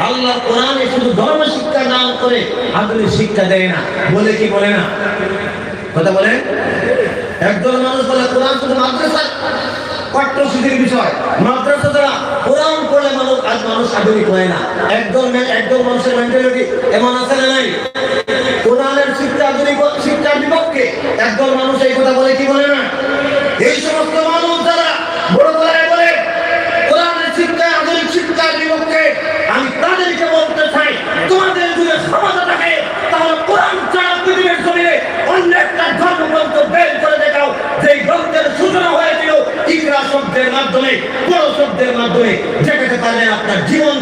আল্লাহ কোরআনে শুধু ধর্ম শিক্ষা করে শিক্ষা দেয় না। বলে কি বলে না? কথা বলে? মানুষ বলে, কোরআন শুধু মাদ্রাসা বিষয়। মাদ্রাসা কোরআন মানুষ মানুষ আধুনিক না। মানুষের এমন আছে শিক্ষা আধুনিক শিক্ষার বিপক্ষে একদল মানুষ এই কথা বলে কি বলে না? অন্য করে দেখাও। যে গ্রন্থের সূচনা হয়েছিল শব্দের মাধ্যমে বড় আপনার জীবন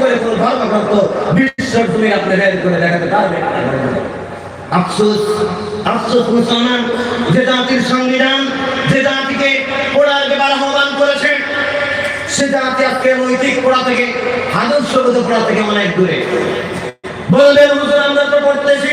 করে কোন ধর্মগ্রন্থ জাতির সংবিধান, যে জাতিকে পড়ার ব্যাপার আহ্বান করেছে, সে জাতি আজকে নৈতিক পড়া থেকে, আদর্শগত পড়া থেকে অনেক দূরে। বলবেন আমরা তো পড়তেছি।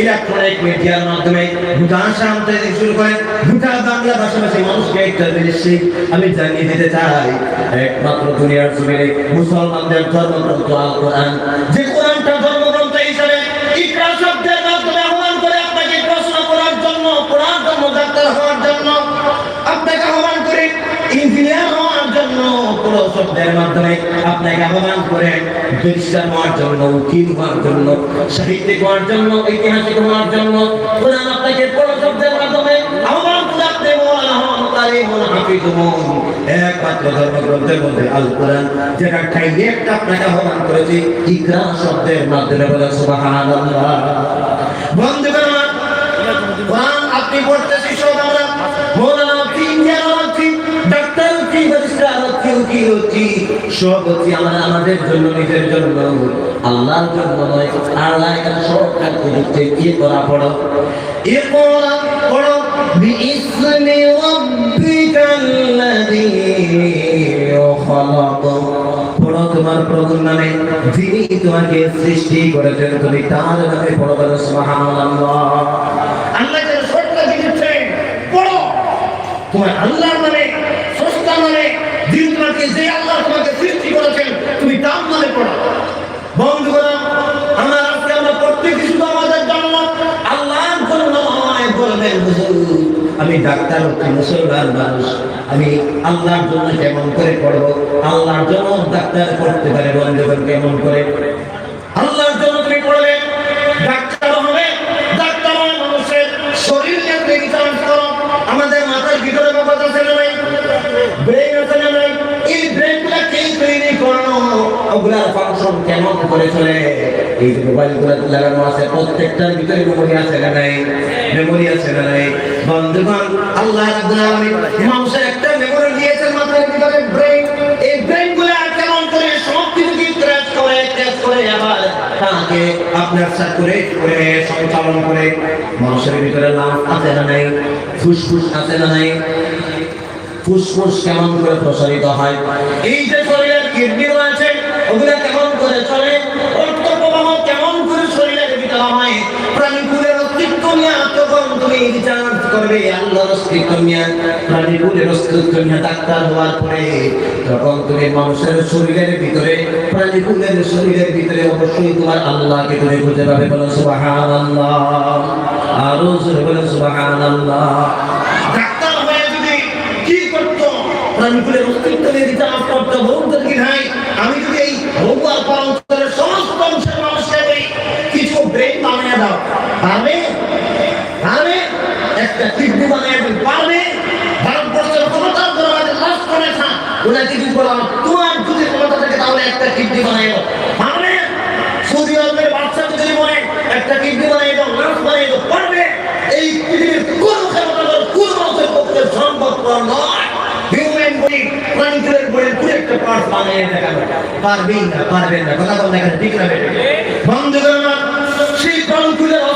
ইলেকট্রনিক মিডিয়ার মাধ্যমে শুরু করে ভুটান বাংলা ভাষাভাষী মানুষকে একটা জিনিসই আমি জানিয়ে দিতে চাই। একমাত্র দুনিয়ার জমিনে মুসলমানদের ধর্মগ্রন্থ আল কোরআন। যে কোরআনটা ধর্মগ্রন্থ হিসাবে আহ্বান করে আপনাকে হওয়ার জন্য, আপনাকে আহ্বান করে ইঞ্জিনিয়ার হওয়ার জন্য শব্দের মাধ্যমে আপনাকে আহ্বান করে ব্যারিস্টার হওয়ার জন্য, উকিল হওয়ার জন্য সাহিত্যিক হওয়ার জন্য, ঐতিহাসিক হওয়ার জন্য, কোরআন আপনাকে পুরো শব্দের মাধ্যমে আহ্বান আপনি মৌলানা হন তালিম হন একমাত্র ধর্মগ্রন্থের মধ্যে আল কোরআন যেটা খাইয়ে একটা আপনাকে আহ্বান করেছি ইকরা শব্দের মাধ্যমে বলে সুবহানাল্লাহ। বন্ধুগণ, কোরআন আপনি পড়তেছি সব আমরা। হচ্ছি উকিল হচ্ছি সব হচ্ছি আমরা আমাদের জন্য নিজের জন্য আল্লাহর জন্য নয় আল্লাহ এখানে সব কাজকে দিচ্ছে কি করা পড়ো এ পড়া পড়ো باسم ربك الذي خلق পড়ো তোমার প্রভুর নামে যিনি তোমাকে সৃষ্টি করেছেন তুমি তার নামে পড়ো বলো সুবহানাল্লাহ আল্লাহ যেন সত্যি দিচ্ছে পড়ো তোমার আল্লাহর নামে স্রষ্টা তোমাকে যে আল্লাহ তোমাকে সৃষ্টি করেছেন, তুমি তার নামে পড়ো প্রত্যেকে আমি ডাক্তার হচ্ছি মুসলমান মানুষ, আমি আল্লাহর জন্য কেমন করে পড়ব? আল্লাহর জন্য ডাক্তার করতে পারে, বন্ধুগণ, কেমন করে? আল্লাহর করে চলে। এই যে লাগানো আছে, প্রত্যেকটার ভিতরে মেমোরি আছে না নাই? মেমোরি আছে না নাই? বন্ধুগণ, আল্লাহ রাব্বুল আলামিন মানুষের একটা মেমোরি দিয়েছেন ভিতরে ব্রেন এই গুলা কেমন করে সব কিছুকে ক্র্যাশ করে করে, আবার তাকে আপনার করে, সঞ্চালন করে। মানুষের ভিতরে লাভ আছে না নাই? ফুসফুস আছে না নাই? ফুসফুস কেমন করে প্রসারিত হয়? এই যে শরীরের কিডনি রয়েছে ওগুলো কেমন রিচার্জ করবে আল্লাহর অস্তিত্ব নিয়ে প্রাণীকুলের অস্তিত্ব নিয়ে ডাক্তার হওয়ার পরে তখন তুমি মানুষের শরীরের ভিতরে প্রাণীকুলের শরীরের ভিতরে অবশ্যই তোমার আল্লাহকে তুমি খুঁজে পাবে, বলো সুবহানাল্লাহ। আরও জোরে বলো কি ভাই? আমি যদি এই সমস্ত অংশের মানুষকে কিছু ব্রেন বানিয়ে দাও। পারবে? কিডনি বানিয়ে পারবে, ভারতবর্ষের ক্ষমতার ধরে আমাদের ওরা তোমার যদি ক্ষমতা থাকে তাহলে একটা কিডনি বানিয়ে দাও। পারবে? সৌদি যদি বলে, একটা কিডনি বানিয়ে দাও, লাশ বানিয়ে দাও, পারবে? এই পৃথিবীর কোন ক্ষমতাধর কোন মানুষের নয়। হিউম্যান বডি প্রাণীকুলের বডির পুরো একটা পার্ট বানিয়ে দেখাবে না, পারবেন না। না বন্ধুগণ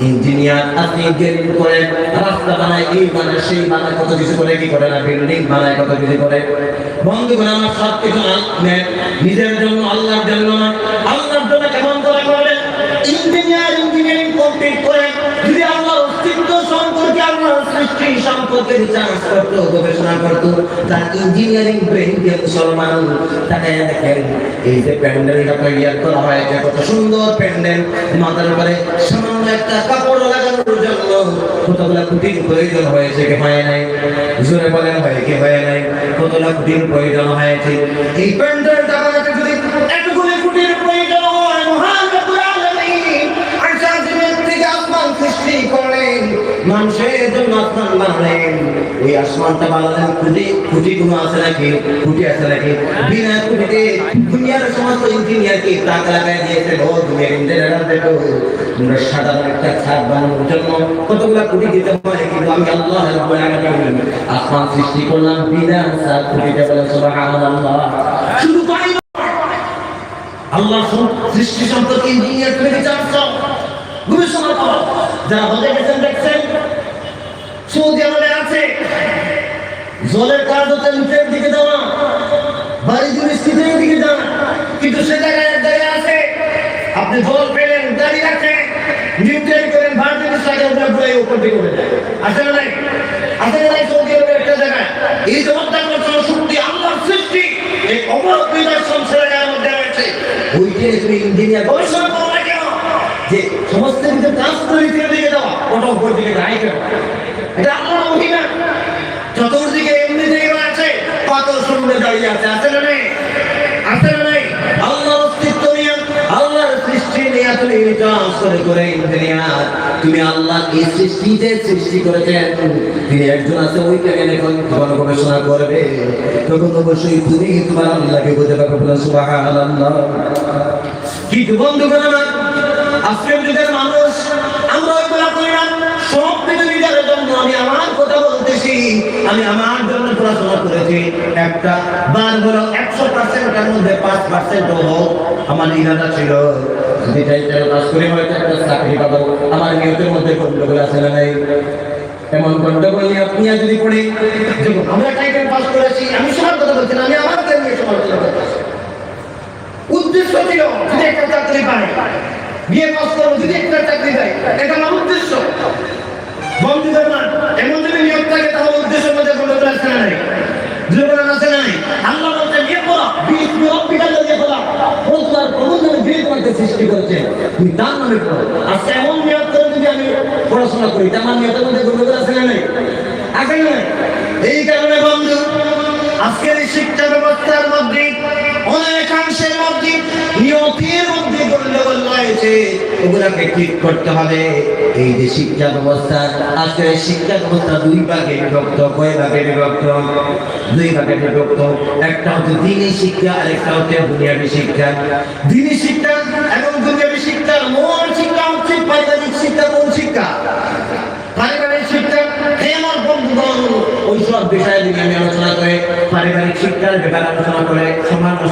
ইঞ্জিনিয়ার করে রাস্তা বানায় কত কিছু করে, কি করে না বানায়, কত কিছু করে। বন্ধুগণ, আমার সব কিছু নিজের জন্য, আল্লাহর জন্য সম্পর্কে রিসার্চ করতো গবেষণা করতো তার ইঞ্জিনিয়ারিং ব্রেন মুসলমান তাকে দেখেন এই যে প্যান্ডেলটা করা হয়েছে কত সুন্দর প্যান্ডেল মাথার উপরে সামান্য একটা কাপড় লাগানোর জন্য কুটির প্রয়োজন হয়েছে কি হয় নাই জোরে বলেন হয় কি হয় নাই কতগুলা কুটির প্রয়োজন হয়েছে এই প্যান্ডেলটা ওই আসমানটা বানালেন খুঁটি খুঁটি কোনো আছে নাকি? খুঁটি আছে নাকি? বিনা খুঁটিতে দুনিয়ার সমস্ত ইঞ্জিনিয়ারকে তাক লাগাই দিয়েছে ও দুনিয়ার ইঞ্জিনিয়াররা দেখো তোমরা সাধারণ একটা ছাদ বানানোর জন্য কতগুলা খুঁটি দিতে হয় কিন্তু আমি আল্লাহ রাব্বুল আলামিন আসমান সৃষ্টি করলাম বিনা ছাদ খুঁটিতে বলে সুবহানাল্লাহ। শুধু নয়, আল্লাহ সৃষ্টি সম্পর্কে ইঞ্জিনিয়ার তুমি চাও গবেষণা করো। যারা হজে গেছেন দেখছেন সৌদি আরবে আছে। জলের কাজ দিকে যাওয়া স্থিতির দিকে যাওয়া। কিন্তু সে জায়গায় এক জায়গায় আছে। আপনি জল পেলেন দাঁড়িয়ে আছে নিউট্রেন করেন ভারতীয় সাইকেল উপরে দিকে উঠে যায়। নাই? নাই একটা জায়গায়? এই করছিল সত্যি আল্লাহর সৃষ্টি, এই অমর নিদর্শন ছেলেটার মধ্যে রয়েছে ওইটা তুমি ইঞ্জিনিয়ার গবেষণা করো না কেন? যে সমস্ত কিছু কাজ করে দিকে যাওয়া, ওটা উপর দিকে যায় কেন? এটা আল্লাহর মহিমা চতুর্দিকে এমনিতেই আছে কত দাঁড়িয়ে আছে আছে না নাই? আছে না নাই? আল্লাহর অস্তিত্ব নিয়ে, আল্লাহর সৃষ্টি নিয়ে তুমি কাজ করে করে ইঞ্জিনিয়ার তুমি আল্লাহ এই সৃষ্টি যে সৃষ্টি করেছেন তিনি একজন আছে ওই কারণে যখন জীবন গবেষণা করবে। তখন অবশ্যই তুমি তোমার আল্লাহকে বুঝে পাবে বলে, সুবহানাল্লাহ। কিন্তু বন্ধুগণ আমার আজকের যুগের মানুষ, আমরা ওইগুলা করি না সব আমি আমার কথা বলতেছি। আমি আমার জন্য পড়াশোনা করেছি। একটা বার হলো একশো পার্সেন্টের মধ্যে পাঁচ পার্সেন্ট হোক, আমার ইরাদা ছিল। আমার নিয়তের মধ্যে গন্ডগোল আছে না নাই? এমন গন্ডগোল আমরা আমি সবার কথা বলছি আমি করতেছি উদ্দেশ্য ছিল যদি একটা চাকরি আমার উদ্দেশ্য। বন্ধুদের না। এমন যদি নিয়োগ থাকে, তাহলে উদ্দেশ্যের মধ্যে কোনো না নাই। নাই, আল্লাহ বলতে বিয়ে করো বিয়ে নিয়োগ দিয়ে করো ও তোমার প্রভু নামে করতে সৃষ্টি করেছে। তুমি তার নামে করো আর এমন নিয়োগ করে যদি আমি পড়াশোনা করি, তা আমার নিয়তের মধ্যে কোনো না নাই? এই কারণে, বন্ধু, আজকের শিক্ষা ব্যবস্থার মধ্যে অনেকাংশের মধ্যে নিয়তির ঠিক করতে হবে। এই যে শিক্ষা ব্যবস্থা, আজকের এই শিক্ষা ব্যবস্থা দুই ভাগে দুই একটা হচ্ছে দিনী শিক্ষা হচ্ছে দুনিয়াবী শিক্ষা। দিনী শিক্ষা এবং শিক্ষা হচ্ছে পারিবারিক শিক্ষা শিক্ষা। পারিবারিক শিক্ষা আলোচনা করে, পারিবারিক শিক্ষার ব্যাপারে আলোচনা করে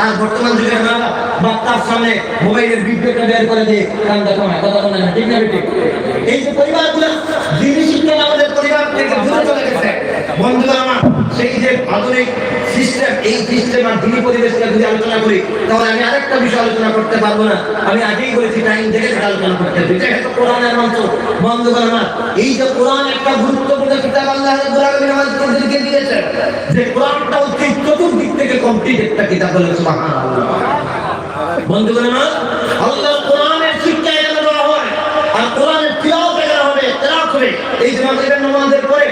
আর বর্তমান যুগের সামনে মোবাইলের ভিডিওটা করে এই যে পরিবারগুলো, দিদি আমাদের পরিবার থেকে বন্ধুরা আমার আধুনিক সিস্টেম এই সিস্টেম আর যদি আলোচনা করি, তাহলে আমি আরেকটা বিষয় আলোচনা করতে পারব না। আমি আগেই বলেছি টাইম সেটা আলোচনা করতে হবে। কোরআনের বন্ধুরা আমার এই যে কোরআন একটা গুরুত্বপূর্ণ কিতাব আল্লাহ দিয়েছে যে কোরআনটা হচ্ছে চতুর্দিক থেকে কমপ্লিট একটা কিতাব বলে সুবহানাল্লাহ। বন্ধুগণ আমার আল্লাহ কোরআনের শিক্ষা এখানে দেওয়া হয় আর কোরআনের তিলাওয়াত এখানে হবে তেলাওয়াত হবে এই যে মাগরিবের নামাজের পরে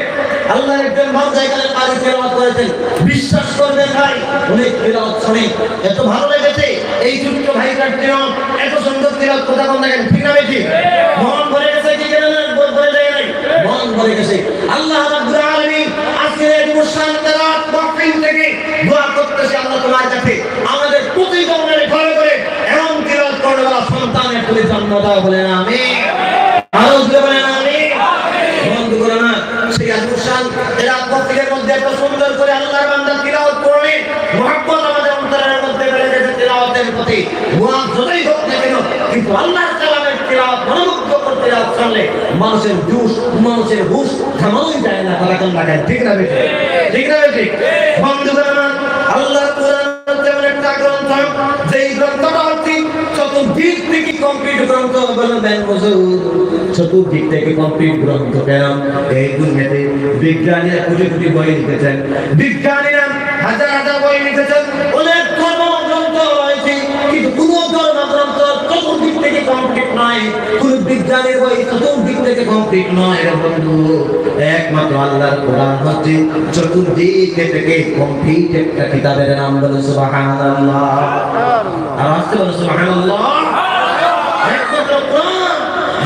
আল্লাহ একজন বান্দা এখানে পারি তেলাওয়াত করেছেন। বিশ্বাস করবেন ভাই, অনেক তেলাওয়াত শুনে। এত ভালো লেগেছে, এই ভাইটার তেলাওয়াত, এত সুন্দর তেলাওয়াত, কথা বল দেখেন ঠিক না বেশি মন ভরে গেছে কি কেন ভরে যায় নাই? মন ভরে গেছে। আল্লাহ রাব্বুল আলামিন আজকে এই মাহফিল থেকে দোয়া করতেছে আল্লাহ তোমার কাছে। আমাদের প্রতি ঘরে ঘরে এমন তিলাওয়াত করবে সন্তানের তুমি জন্ম দাও বলেন আমি আরও জোরে বলেন আমি বন্ধু করে না সেই আদুসান এরা প্রত্যেকের মধ্যে এত সুন্দর করে আল্লাহর বান্দা তিলাওয়াত করলে মহব্বত আমাদের অন্তরের মধ্যে বেড়ে গেছে তিলাওয়াতের প্রতি। ওয়া যতই হোক না কেন, কিন্তু আল্লাহর কালামের তিলাওয়াত, মনোমুগ্ধ করতে করলে মানুষের জুস, মানুষের হুশ থামানোই যায় না তারা কোন লাগায়। ঠিক না বেশি ঠিক না বেশি বন্ধু করে আল্লাহর কোরআন তেমন একটা গ্রন্থ, যেই গ্রন্থটা হচ্ছে চতুর্দিক থেকে কমপ্লিট গ্রন্থ থেকে কেন থেকে কমপ্লিট নয় একমাত্র আল্লাহর কোরআন হচ্ছে চতুর্দিক থেকে কমপ্লিট একটা কিতাবের নাম বলে সুবহানাল্লাহ। আর আসতে বলে সুবহানাল্লাহ। একমাত্র কোরআন,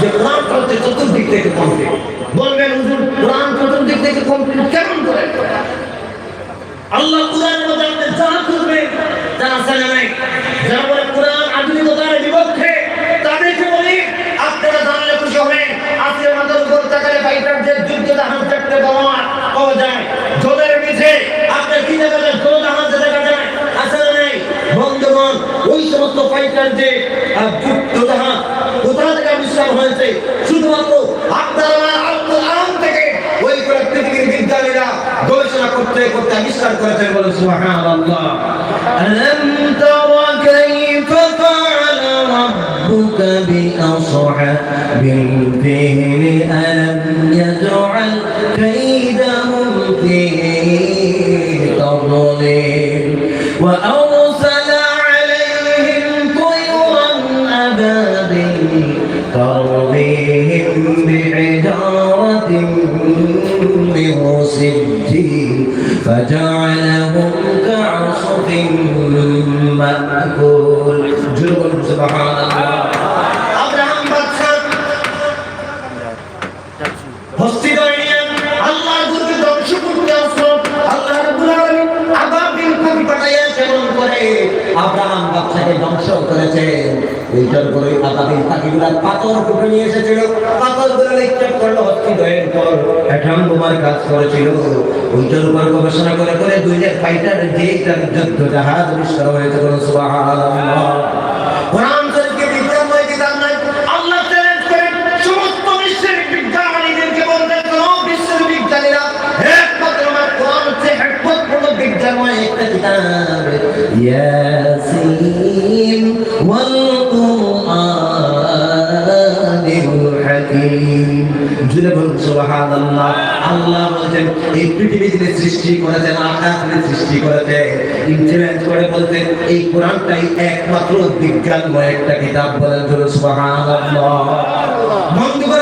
যে কোরআন হচ্ছে চতুর্দিক থেকে কমপ্লিট। বলবেন, হুজুর, কোরআন চতুর্দিক থেকে কমপ্লিট কেমন করে? আল্লাহ কোরআনের মধ্যে যা করবে তা না নাই? যারা বলে কোরআন আধুনিকতার বিপক্ষে, তাদেরকে বলি, আপনারা জানলে খুশি হবেন। আজকে আমাদের উপর তাকালে ফাইটার যে যুদ্ধ জাহাজ দেখতে পাওয়া পাওয়া যায়। জলের নিচে আপনি কি দেখা যায় জল জাহাজ দেখা যায় আছে না নাই বন্ধুগণ, ওই সমস্ত ফাইটার যে যুদ্ধ কোথা থেকে আবিষ্কার হয়েছে, শুধুমাত্র আপনারা আল থেকে ওই পৃথিবীর বিজ্ঞানীরা গবেষণা করতে করতে আবিষ্কার করেছেন বলে সুবহানাল্লাহ। আলাম তারা কাইফা ফাআলা রাব্বুকা বিআসহাবিল ফিল 大家。পরে আবাবিল পাখিগুলা পাথর টুকে নিয়ে এসেছিল। পাথরগুলো নিক্ষেপ করল হস্তিদয়ের পর এখন বোমার কাজ করেছিল। ওইটার উপর গবেষণা করে করে দুইটা ফাইটার যে যুদ্ধ জাহাজ আবিষ্কার হয়েছে শরীফকে কোন আমার কোরআন একটা কিতাব। ইয়াসিন ওয়াল জুড়ে বলুন সুবাহান আল্লাহ বলছেন, এই পৃথিবী সৃষ্টি করেছেন, আকাশ যিনি সৃষ্টি করেছেন ইনফ্লুয়েন্স করে বলতেন এই কোরআনটাই একমাত্র বিজ্ঞানময় একটা কিতাব বলেন জুড়ে সুবহানাল্লাহ। বন্ধুগণ আমার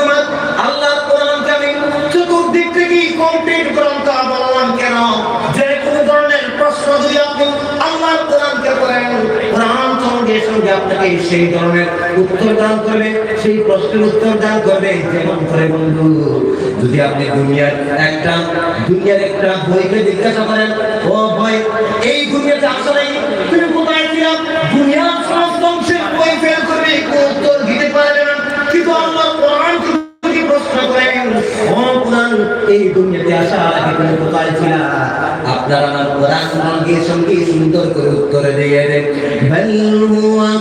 আপনাকে সেই ধরনের উত্তর দান করবে, সেই প্রশ্নের উত্তর দান করবে, যেমন করে বন্ধু, যদি আপনি দুনিয়ার একটা দুনিয়ার একটা বইকে জিজ্ঞাসা করেন, ও এই দুনিয়াতে তুমি কোথায় ছিলাম দুনিয়ার সমস্ত অংশের বই ফেল উত্তর দিতে পারবে না। কিন্তু আল্লাহ কোরআন প্রশ্ন করেন, ও কোরআন, এই দুনিয়াতে আসার আগে তুমি কোথায় ছিলা? আপনি সুন্দর করে উত্তর দিয়ে দেন, বল হুয়া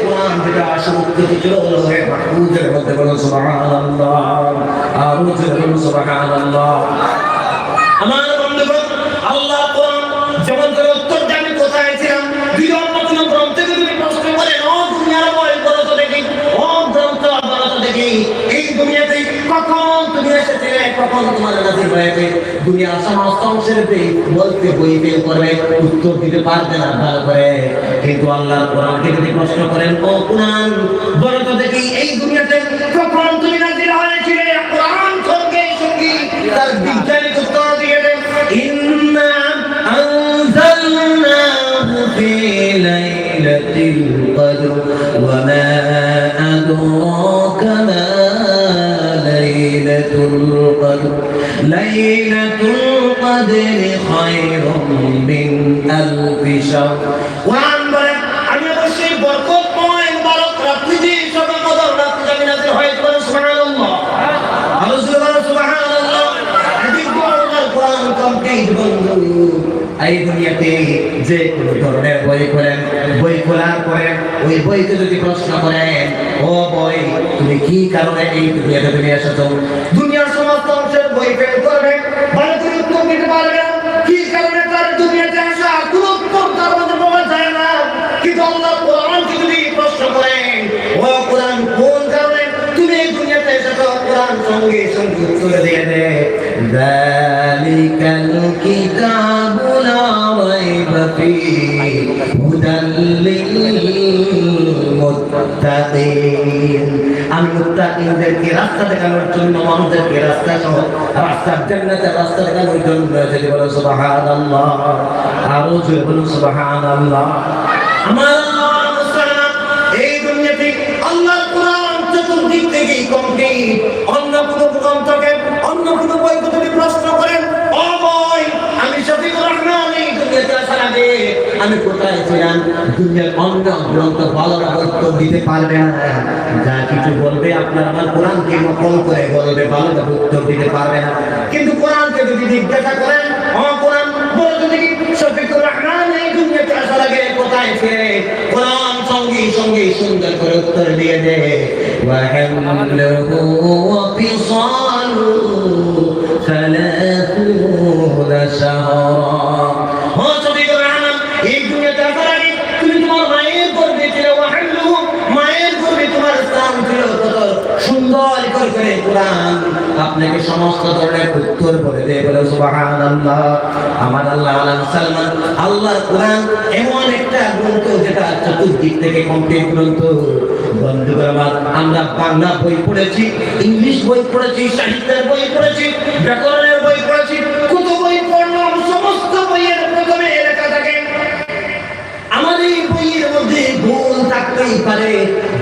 কুরআন যেটা সমুদ্রিত ছিল লোহে আর জুড়ে বলুন আমার তখন তোমাদের কাছে ভয়বে দুনিয়া সমস্ত অংশের বলতে হইবে করবে, উত্তর দিতে পারবে না ভালো করে। কিন্তু আল্লাহ কোরআনকে যদি প্রশ্ন করেন, ও কোরআন, বলো তো দেখি, এই দুনিয়াতে কখন তুমি নাজির হয়েছিলে? কোরআন সঙ্গে সঙ্গী, তার বিজ্ঞানিক উত্তর দিয়ে দেন, ইন্না আনজালনাহু ফি লাইলাতিল কদর, ওয়া মা আদরাকা মা القدر ليلة القدر خير من ألف شهر وعن بلد আমি অবশ্যই বরকতময় মুবারক রাত্রিতে সবে কদর রাত্রি আমি নাজির হয়েছে বলে সুবহানাল্লাহ আল্লাহ সুবহানাল্লাহ কিন্তু আল্লাহর কোরআন কমপ্লিট বন্ধু এই দুনিয়াতে যে কোনো ধরনের বই খোলেন বই খোলার পরে ওই বইতে যদি প্রশ্ন করেন ও বই তুমি কি কারণে এই দুনিয়াতে তুমি এসেছ? দুনিয়ার সমস্ত অংশের বই ফেল করবে মানে ভালো করে উত্তর দিতে পারবে কি কারণে তার দুনিয়াতে আসা? কোনো উত্তর তার মধ্যে পাওয়া যায় না। কিন্তু আল্লাহ কোরআনকে যদি প্রশ্ন করেন, ও কোরআন কোন কারণে তুমি এই দুনিয়াতে এসেছ? কোরআন সঙ্গে সঙ্গে উত্তর দিয়ে দে। দালিকাল কিতাবুল রাইবা ফি হুদাল লিল আমি মুত্তাকিনদেরকে রাস্তা দেখানোর জন্য, মানুষদেরকে রাস্তা সহ, রাস্তা জান্নাতের রাস্তা দেখানোর জন্য যদি বলো সুবহানাল্লাহ। আরও জোরে বলো সুবহানাল্লাহ। আল্লাহ মুসলমান, এই দুনিয়াতে আল্লাহ কোরআন চতুর্দিক থেকে কমপ্লিট আমি কোথায় ছিলাম দুনিয়ার অন্য গ্রন্থ ভালোরা উত্তর দিতে পারবে না যা কিছু বলবে আপনার আমার কোরআনকে নকল করে বলবে ভালোরা উত্তর দিতে পারবে না কিন্তু কোরআনকে যদি জিজ্ঞাসা করেন ও কোরআন বলো যদি শফিকুর রহমান এই দুনিয়াতে আসার আগে কোথায় ছিলে কোরআন সঙ্গে সঙ্গে সুন্দর করে উত্তর দিয়ে দে وحمله وفصاله সমস্ত ধরনের উত্তর বলে দেয়। বলে, সুবহানাল্লাহ। আমার আল্লাহ আলাম সালমান, আল্লাহর কোরআন এমন একটা গ্রন্থ যেটা চতুর্দিক থেকে কমপ্লিট গ্রন্থ। বন্ধুগণ আমার বাংলা বই পড়েছি, ইংলিশ বই পড়েছি, সাহিত্যের বই পড়েছি, ব্যাকরণের বই পড়েছি কত বই পড়লাম, সমস্ত বইয়ের প্রথমে লেখা থাকে। আমার এই বইয়ের মধ্যে ভুল থাকতেই পারে।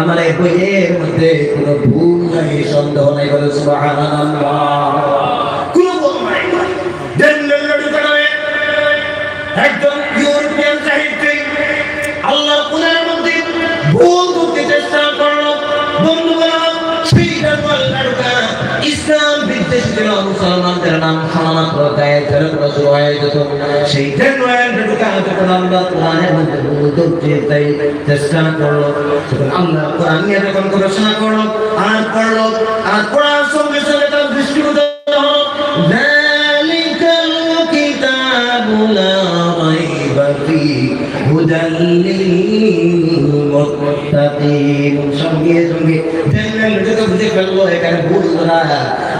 আমার এই বইয়ের মধ্যে কোনো ভুল নাই সন্দেহ নাই বলে সুবহানাল্লাহ। নাম শুনামাত্র গায়ে ধরে পড়া শুরু হয়ে যেত। সেই জন্য আমরা কোরআনের মধ্যে মনোযোগ দিয়ে তাই চেষ্টা করল। আমরা কোরআন নিয়ে যখন গবেষণা করল আর পড়ল, আর পড়ার সঙ্গে সঙ্গে তার দৃষ্টিগত হলো হুদাল্লিল সঙ্গে বুঝে ফেলল এখানে ভুল না।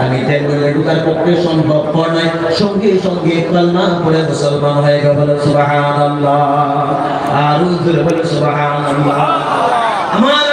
আমি তেমনি ঢুকার পক্ষে সম্ভব নয়। সঙ্গে সঙ্গে কলমা পড়ে মুসলমান হয়ে গেল সুবাহ সুবহানাল্লাহ। আর বলে, সুবহানাল্লাহ। আমার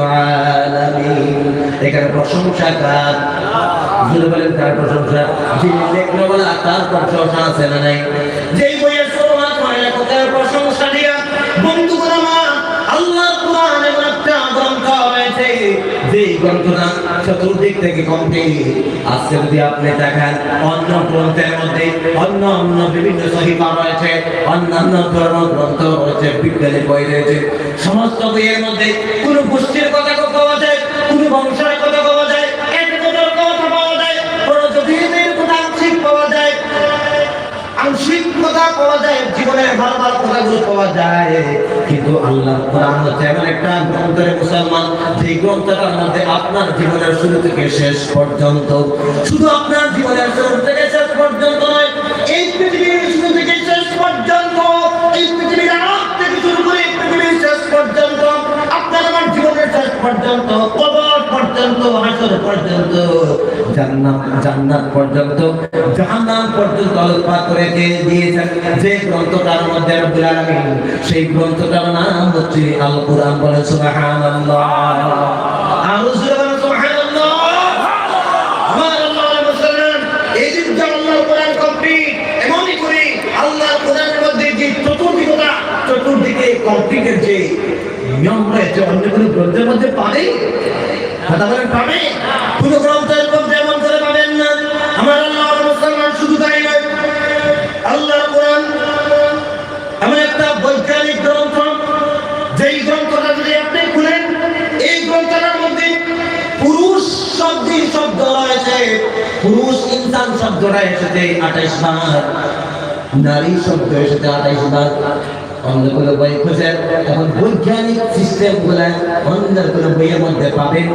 আলামিন। এখানে প্রশংসা কার? বলেন কার প্রশংসা? যিনি বলে তার প্রশংসা আছে না নাই? যেই বইয়ের হয় লেখকের প্রশংসা দিয়া? কোরআন এমন একটা গ্রন্থ হয়েছে যে গ্রন্থটা চতুর্দিক থেকে আজকে যদি আপনি দেখেন, অন্য গ্রন্থের মধ্যে অন্য অন্য বিভিন্ন সহিফা রয়েছে, অন্যান্য ধর্ম গ্রন্থ রয়েছে বিজ্ঞানী বই রয়েছে। সমস্ত বইয়ের মধ্যে কোন গোষ্ঠীর বংশের কথা পাওয়া যায় এক কথা পাওয়া যায় জটিলের কথা আংশিক পাওয়া যায়। আংশিক কথা পাওয়া যায়, জীবনের ভালো ভালো কথাগুলো পাওয়া যায়। কিন্তু আল্লাহ কোরআন হচ্ছে এমন একটা গ্রন্থের মুসলমান যে গ্রন্থটার মধ্যে আপনার জীবনের শুরু থেকে শেষ পর্যন্ত, শুধু আপনার জীবনের শুরু থেকে শেষ পর্যন্ত নয়, এই পৃথিবীর শুরু থেকে শেষ পর্যন্ত, এই পৃথিবীর আগ থেকে শুরু করে পৃথিবীর শেষ পর্যন্ত, আপনার আমার জীবনের শেষ পর্যন্ত কবর সেই গ্রন্থটার নাম হচ্ছে আল কোরআন বলে চতুর্দিকে যে রয়েছে অন্য কোনো গ্রন্থের পাবেন না, আমার আল্লাহর মুসলমান, শুধু তাই নয়। আল্লাহর কোরআন একটা বৈজ্ঞানিক গ্রন্থ, যেই গ্রন্থটা যদি আপনি খুলেন, এই গ্রন্থটার মধ্যে পুরুষ শব্দী শব্দ রয়েছে। পুরুষ ইনসান শব্দটা এসেছে আঠাইশ বার, নারী শব্দ এসেছে আঠাইশ বার। অন্য কোনো বই খুঁজেন এখন বৈজ্ঞানিক সিস্টেমগুলা অন্য কোনো বইয়ের মধ্যে পাবেন